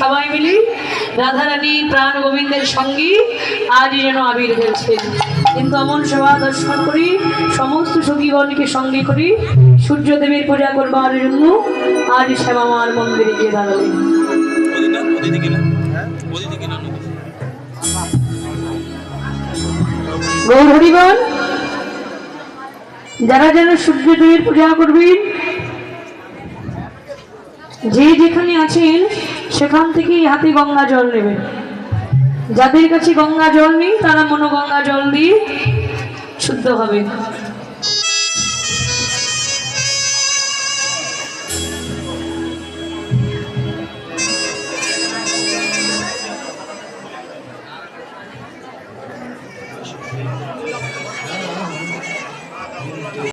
সবাই মিলে রাধারানী প্রাণ গোবিন্দের সঙ্গে আজ যেন আবির হয়েছে। কিন্তু অমন সভা দর্শন করি, সমস্ত সখীগণকে সঙ্গে করি, সূর্যদেবের পূজা করবার জন্য আজ শ্যামামার মন্দিরে গিয়ে নদী গৌর হরিগণ যারা যারা সূর্যদেবের পূজা করবেন যে যেখানে আছেন, সেখান থেকেই হাতে গঙ্গা জল নেবেন যাদের কাছে গঙ্গা জল নেই, তারা মনো গঙ্গা জল দিয়ে শুদ্ধ হবে